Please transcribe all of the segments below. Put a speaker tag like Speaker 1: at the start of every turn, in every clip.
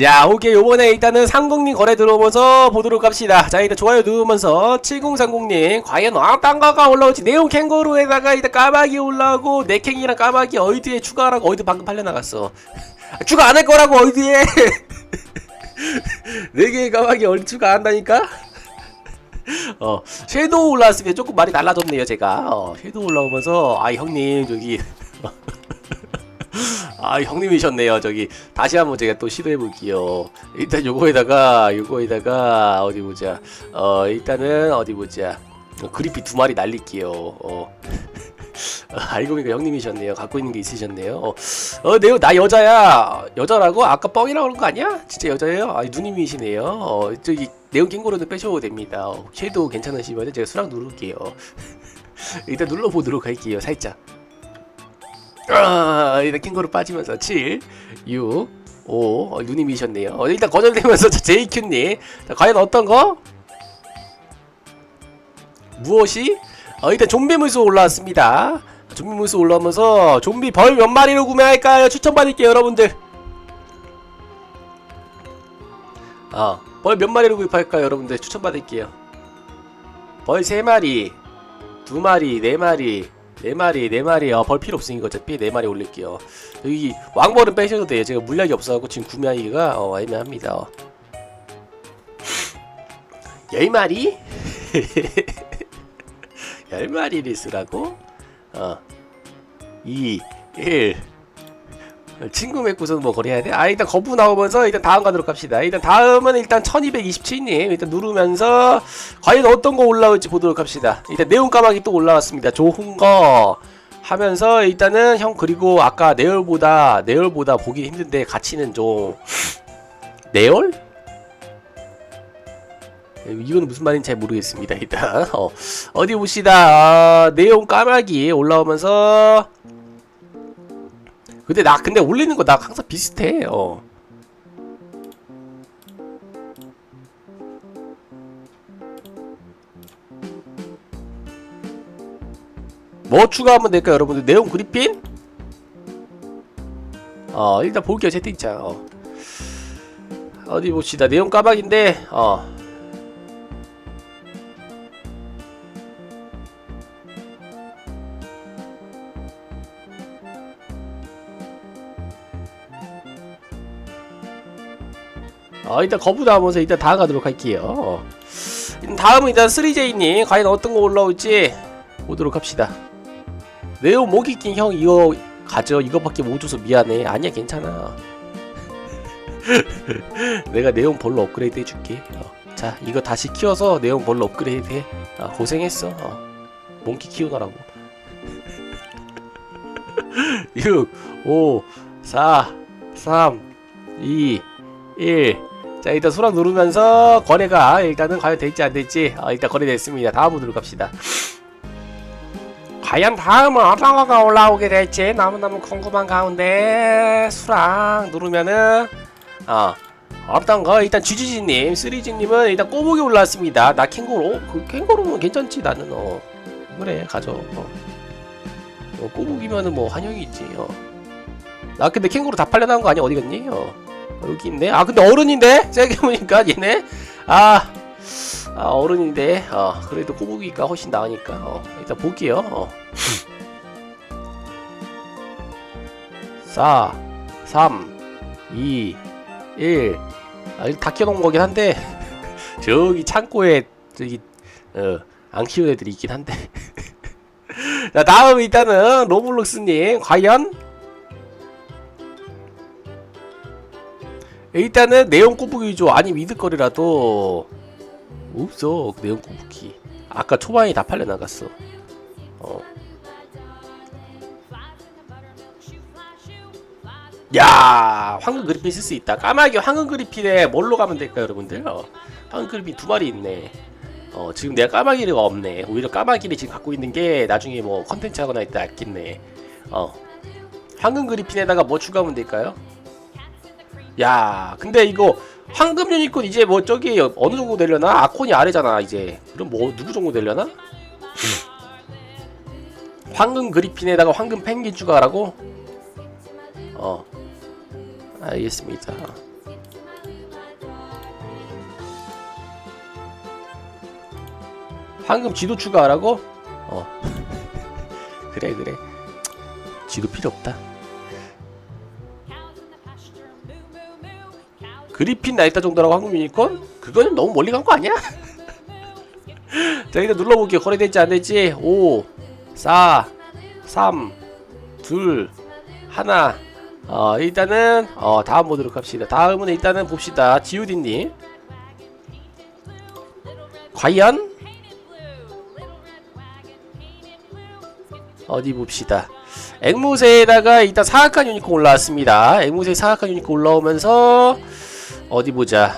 Speaker 1: 자, 오케이. 요번에 일단은 상공님 거래 들어오면서 보도록 합시다. 자, 일단 좋아요 누르면서 7030님. 과연 어떤 거가 올라올지. 네온 캥거루에다가 일단 까마귀 올라오고, 네캥이랑 까마귀 어이드에 추가하라고 어이드 방금 팔려나갔어. 추가 안 할 거라고 어이드에. 네 개의 까마귀 어이드 추가 안 한다니까? 어, 섀도우 올라왔습니다. 조금 말이 달라졌네요, 제가. 어, 섀도우 올라오면서, 아, 형님, 저기. 아 형님이셨네요. 저기 다시 한번 제가 또 시도해 볼게요. 일단 요거에다가 요거에다가 어디 보자. 어 일단은 어디 보자. 어, 그리피 두 마리 날릴게요. 어. 아, 알고 보니까 형님이셨네요. 갖고 있는 게 있으셨네요. 어, 어 네요 나 여자야. 여자라고? 아까 뻥이라고 그런 거 아니야? 진짜 여자예요? 아 누님이시네요. 어 저기 네온 캥거루도 빼셔도 됩니다. 어, 섀도우 괜찮으시면 제가 수락 누를게요. 일단 눌러보도록 할게요 살짝 아, 일단 캥거루 빠지면서 7, 6, 5 어, 누님이셨네요. 어, 일단 거절되면서 자, JQ님 자, 과연 어떤 거? 무엇이? 어, 일단 좀비 물수 올라왔습니다. 좀비 물수 올라오면서 좀비 벌 몇 마리로 구매할까요? 추천받을게요 여러분들. 어, 벌 몇 마리로 구입할까요 여러분들? 추천받을게요. 벌 3마리, 2마리, 4마리, 네 마리, 네 마리, 어, 벌 필요 없으니까 어차피 네 마리 올릴게요. 여기 왕벌은 빼셔도 돼요. 제가 물약이 없어갖고 지금 구매하기가 어, 애매합니다. 어. 열 마리? 열 마리를 쓰라고? 어, 2, 1. 친구 맺고서는 뭐 거래해야 돼? 아 일단 거부 나오면서 일단 다음 가도록 합시다. 일단 다음은 일단 1227님 일단 누르면서 과연 어떤 거 올라올지 보도록 합시다. 일단 네온 까마귀 또 올라왔습니다. 좋은 거 하면서 일단은 형 그리고 아까 네올보다 네올보다 보기 힘든데 가치는 좀 네올? 이거는 무슨 말인지 잘 모르겠습니다. 일단 어, 어디 봅시다. 아, 네온 까마귀 올라오면서 근데 나 근데 올리는 거 나 항상 비슷해. 어. 뭐 추가하면 될까요, 여러분들? 네온 그리핀? 어, 일단 볼게요, 채팅창. 어. 어디 봅시다. 네온 까박인데, 어. 어, 일단 거부 나오면서 일단 다음 가도록 할게요. 어. 일단 다음은 일단 3J님 과연 어떤 거 올라올지 보도록 합시다. 네오 모기킹 형 이거 가져 이거밖에 못 줘서 미안해. 아니야 괜찮아. 내가 네온 볼로 업그레이드 해줄게. 어. 자 이거 다시 키워서 네온 볼로 업그레이드 해. 아, 고생했어. 어. 몽키 키우느라고. 6, 5, 4, 3, 2, 1. 자 일단 수락 누르면서 거래가 일단은 과연 될지 안 될지 어, 일단 거래됐습니다. 다음 으로 갑시다. 과연 다음은 어떤 거가 올라오게 될지 너무너무 궁금한 가운데 수락 누르면은 어 어떤 거 일단 GGG님, 3G님은 일단 꼬북이 올라왔습니다. 나 캥거루, 그 캥거루는 괜찮지 나는 어 그래 가져. 어. 어, 꼬북이면은 뭐 환영이지. 어. 나 근데 캥거루 다 팔려나온 거 아니야 어디 갔니? 어. 어, 여기 있네. 아 근데 어른인데? 생각해보니까 얘네? 아. 아 어른인데. 어 그래도 꼬부기가 훨씬 나으니까. 어 일단 볼게요. 어. 4 3 2 1 아, 다 키워놓은 거긴 한데. 저기 창고에 저기 어 안 키우는 애들이 있긴 한데. 자 다음 일단은 로블록스님. 과연 일단은 네온 꼬부기죠 아니 미드거리라도 없어 네온 꼬부기. 아까 초반에 다 팔려나갔어. 어. 야 황금 그리핀 쓸 수 있다. 까마귀 황금 그리핀에 뭘로 가면 될까요 여러분들? 어. 황금 그리핀 두 마리 있네. 어 지금 내가 까마귀가 없네. 오히려 까마귀를 지금 갖고 있는 게 나중에 뭐 컨텐츠 하거나 할때 아끼네. 어. 황금 그리핀에다가 뭐 추가하면 될까요 야 근데 이거 황금 유니콘 이제 뭐 저기 어느 정도 되려나? 아콘이 아래잖아 이제 그럼 뭐 누구 정도 되려나? 음. 황금 그리핀에다가 황금 펭귄 추가라고? 어 알겠습니다 황금 지도 추가하라고? 어 그래 그래 지도 필요 없다 그리핀 나이타 정도라고 황금 유니콘? 그거는 너무 멀리 간 거 아니야? 자 일단 눌러볼게요. 거래될지 안될지. 5 4 3 2 하나. 어 일단은 어 다음 보도록 합시다. 다음은 일단은 봅시다. 지우디님. 과연? 어디 봅시다. 앵무새에다가 일단 사악한 유니콘 올라왔습니다. 앵무새 사악한 유니콘 올라오면서 어디 보자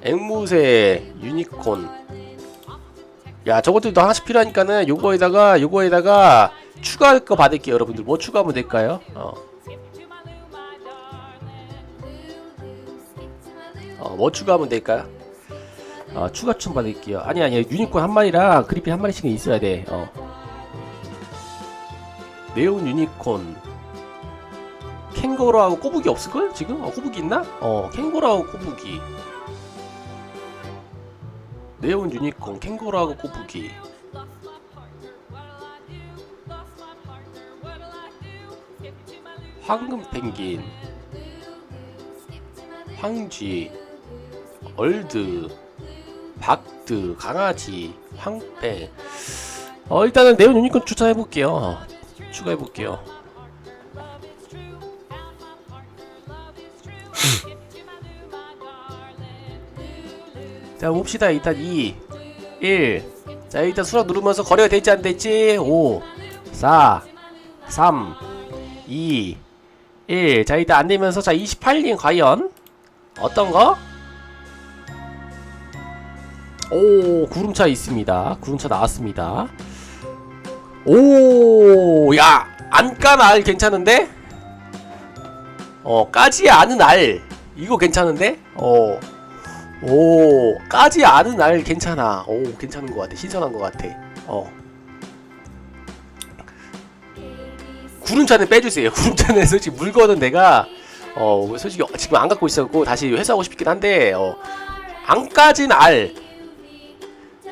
Speaker 1: 앵무새 유니콘 야 저것들도 하나씩 필요하니까는 요거에다가 요거에다가 추가할 거 받을게요 여러분들 뭐 추가하면 될까요 어. 어, 뭐 추가하면 될까요? 어, 추가춤 받을게요. 아니 아니 유니콘 한 마리랑 그리핀 한 마리씩은 있어야 돼. 어. 네온 유니콘 캥거루하고 꼬부기 없을걸? 지금? 어, 꼬부기 있나? 어 캥거루하고 꼬부기 네온 유니콘 캥거루하고 꼬부기 황금 펭귄. 황쥐. 얼드. 박드. 강아지. 황패. 어 일단은 네온 유니콘 추천해 볼게요. 추가해 볼게요 자 봅시다. 일단 2 1 자 일단 수락 누르면서 거래가 될지 안 될지. 5 4 3 2 1 자 일단 안 되면서. 자 28인 과연 어떤 거? 오 구름차 있습니다. 구름차 나왔습니다. 오야 안깐 알 괜찮은데? 어 까지 않은 알. 이거 괜찮은데? 어 오 까지 않은 알 괜찮아. 오 괜찮은 것 같아. 신선한 것 같아. 어. 구름차는 빼주세요. 구름차는 솔직히 물건은 내가 어 솔직히 지금 안 갖고 있었고 다시 회수하고 싶긴 한데 어 안 까진 알.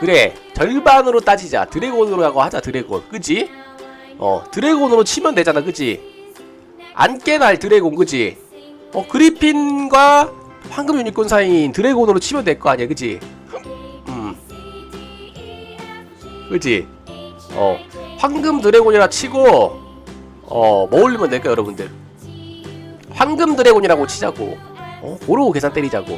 Speaker 1: 그래 절반으로 따지자. 드래곤으로 하고 하자 드래곤. 그지 어 드래곤으로 치면 되잖아. 그지 안 깨날 드래곤 그지 어 그리핀과 황금 유니콘 사이인 드래곤으로 치면 될 거 아니야 그지? 음. 그지? 어. 황금 드래곤이라 치고 어 뭐 올리면 될까 여러분들? 황금 드래곤이라고 치자고. 어 고르고 계산 때리자고.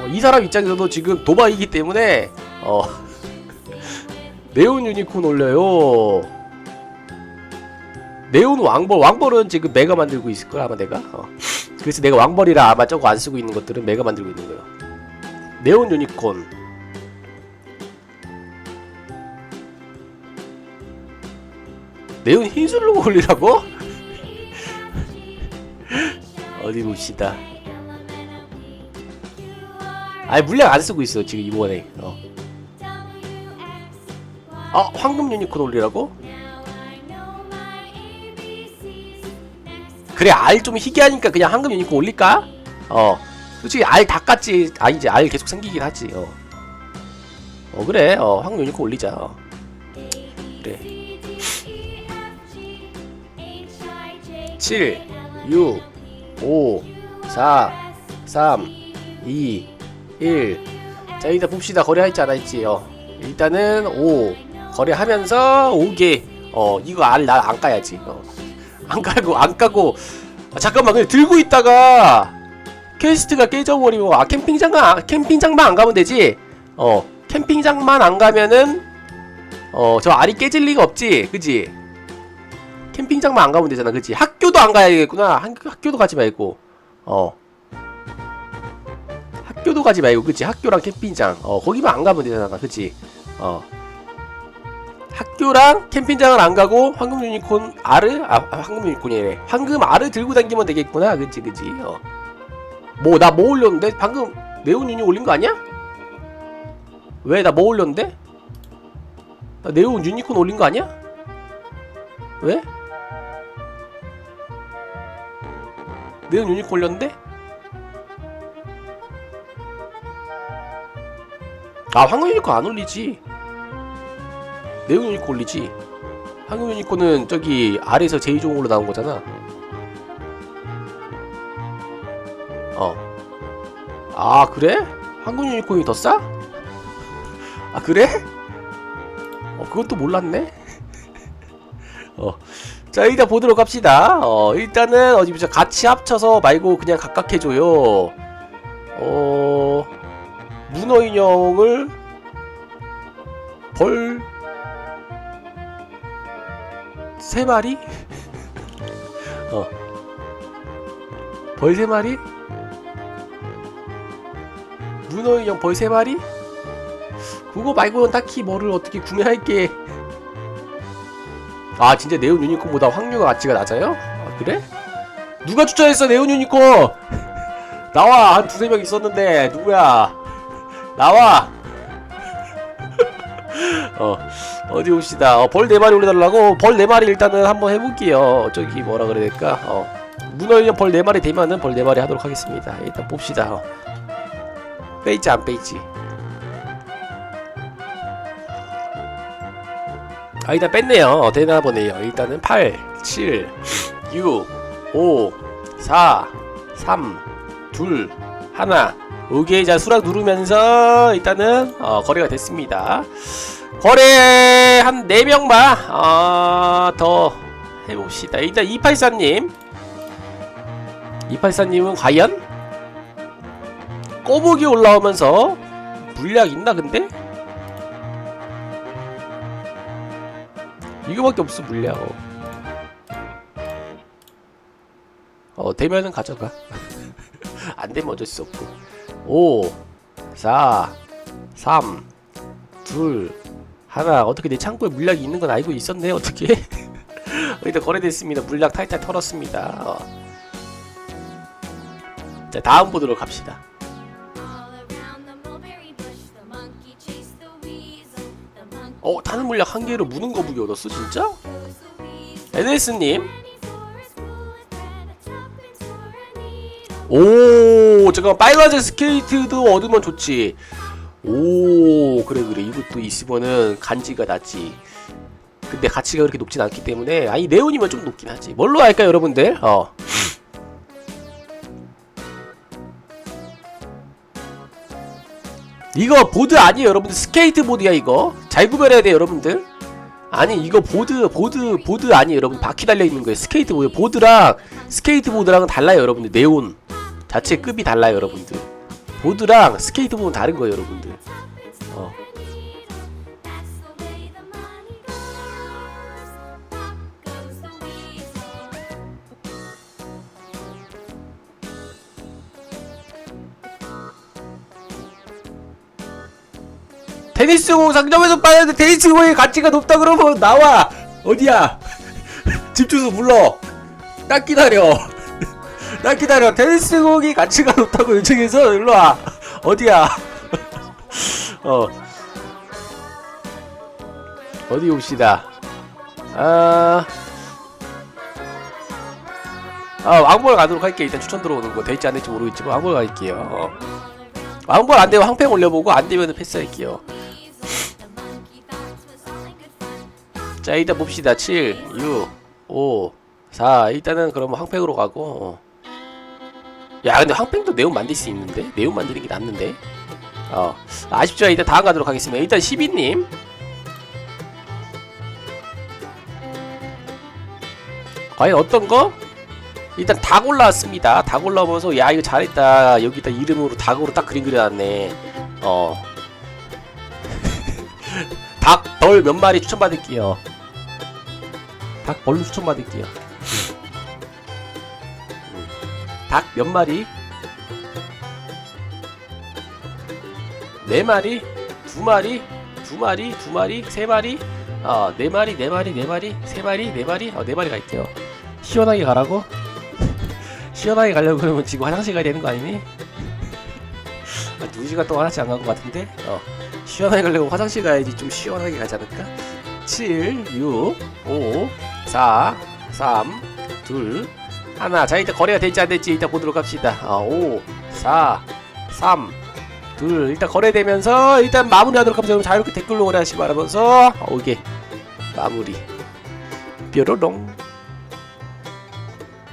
Speaker 1: 어, 이 사람 입장에서도 지금 도박이기 때문에 어 네온 유니콘 올려요. 네온 왕벌 왕벌은 지금 내가 만들고 있을 거야 아마 내가? 어. 그래서 내가 왕벌이라 아마 저거 안 쓰고 있는 것들은 내가 만들고 있는 거예요 네온 유니콘 네온 흰술로 올리라고? 어디 봅시다 아니 물량 안 쓰고 있어 지금 이번에 어. 아 황금 유니콘 올리라고? 그래 알 좀 희귀하니까 그냥 황금 유니콘 올릴까? 어. 솔직히 알다 깠지 아니지 알 계속 생기긴 하지 어, 어 그래 어 황금 유니콘 올리자 어. 그래. 7 6 5 4 3 2 1자 일단 봅시다. 거래할지 안 할지 어. 일단은 5 거래하면서 5개. 어 이거 알 날 안 까야지 어 안 깔고 안 까고. 아, 잠깐만 그냥 들고 있다가 퀘스트가 깨져버리면 아 캠핑장만 안- 캠핑장만 안 가면 되지? 어 캠핑장만 안 가면은 어 저 알이 깨질 리가 없지 그지? 캠핑장만 안 가면 되잖아 그지? 학교도 안 가야겠구나. 학, 학교도 가지 말고. 어. 학교도 가지 말고 그치 학교랑 캠핑장. 어 거기만 안 가면 되잖아 그치 어 학교랑 캠핑장을 안 가고 황금 유니콘 알을 아 아, 황금 유니콘이래 황금 알을 들고 다니면 되겠구나 그치 그치 어 뭐 나뭐 올렸는데 방금 네온 유니 올린 거 아니야? 왜 나 뭐 올렸는데? 나 네온 유니콘 올린 거 아니야? 왜? 네온 유니콘 올렸는데? 아 황금 유니콘 안 올리지 네온 유니콘 올리지. 황금 유니콘은 저기 아래에서 제이종으로 나온 거잖아. 어아 그래? 황금 유니콘이 더 싸? 아 그래? 어또 몰랐네. 어 자 일단 보도록 합시다. 어 일단은 어디 보자. 같이 합쳐서 말고 그냥 각각 해줘요. 어 문어 인형을 벌 세 마리? 어. 벌 세 마리? 문어 인형 벌 세 마리? 그거 말고는 딱히 뭐를 어떻게 구매할 게. 아, 진짜 네온 유니콘보다 확률과 가치가 낮아요? 아, 그래? 누가 추천했어, 네온 유니콘? 나와! 한 두세 명 있었는데, 누구야? 나와! 어, 어디 봅시다. 어, 벌 4마리 올려달라고? 벌 4마리 일단은 한번 해볼게요. 저기 뭐라 그래야 될까? 어, 문어인형 벌 4마리 되면은 벌 4마리 하도록 하겠습니다. 일단 봅시다. 어. 빼있지, 안 빼있지? 아, 일단 뺐네요. 어, 되나 보네요. 일단은 8, 7, 6, 5, 4, 3, 2, 1. 오케이, 자, 수락 누르면서 일단은 어, 거래가 됐습니다. 거래 한 4명만 어, 더 해봅시다. 일단 284님 284님은 과연 꼬북이 올라오면서 물약 있나 근데? 이거밖에 없어 물약 어 되면은 가져가 안 되면 어쩔 수 없고 5 4 3 2 하나 어떻게 내 창고에 물약이 있는 건 알고 있었네. 어떻게? 일단 거래됐습니다. 물약 탈탈 털었습니다. 어. 자 다음 보도록 합시다. 어 타는 물약 한 개로 무는 거북이 얻었어 진짜? NS님. 오 잠깐 빨간색 스케이트도 얻으면 좋지 오 그래 그래. 이것도 있으면은 간지가 나지. 근데 가치가 그렇게 높진 않기 때문에 아니 네온이면 좀 높긴 하지. 뭘로 할까 요 여러분들? 어. 이거 보드 아니에요 여러분들? 스케이트 보드야 이거. 잘 구별해야 돼 여러분들. 아니 이거 보드 보드 보드 아니에요 여러분. 바퀴 달려 있는 거예요 스케이트 보드. 보드랑 스케이트 보드랑은 달라요 여러분들. 네온 자체 급이 달라요 여러분들 보드랑 스케이트 보드는 다른 거예요 여러분들. 어. 테니스 공 상점에서 빠는데 테니스 공의 가치가 높다 그러면 나와! 어디야? 집 주소 불러! 딱 기다려 딱 기다려 테니스 공이 가치가 높다고 요청해서 일로 와 어디야 어 어디 봅시다 아 아, 왕볼 가도록 할게. 일단 추천 들어오는 거 될지 안 될지 모르겠지만 왕볼 갈게요. 어. 왕볼 안 되면 황팽 올려보고 안 되면 패스할게요. 자 일단 봅시다 7 6 5 4 일단은 그럼 황팽으로 가고 어. 야 근데 황팽도 네온 만들 수 있는데? 네온 만드는 게 낫는데? 어 아쉽죠. 일단 다음 가도록 하겠습니다. 일단 12님. 과연 어떤 거? 일단 닭 올라왔습니다. 닭 올라오면서 야 이거 잘했다. 여기다 이름으로 닭으로 딱 그림 그려놨네. 어. 닭 벌 몇 마리 추천받을게요? 닭 벌로 추천받을게요. 닭 몇 마리? 네 마리? 두 마리? 두 마리? 두 마리? 세 마리? 어, 네 마리, 네 마리, 네 마리, 세 마리, 네 마리? 어, 네 마리 갈게요. 시원하게 가라고? 시원하게 가려고 그러면 지금 화장실 가야 되는 거 아니니? 아, 두 시간 동안 화장실 안 간 것 같은데? 어, 시원하게 가려고 화장실 가야지 좀 시원하게 가지 않을까? 7, 6, 5, 4, 3, 2, 하나. 자, 일단 거래가 될지 안 될지 일단 보도록 합시다. 어, 5, 4, 3, 둘 일단 거래되면서 일단 마무리하도록 하면서 여러분 자유롭게 댓글로 거래하시기 바라면서 어, 이게 마무리 뾰로롱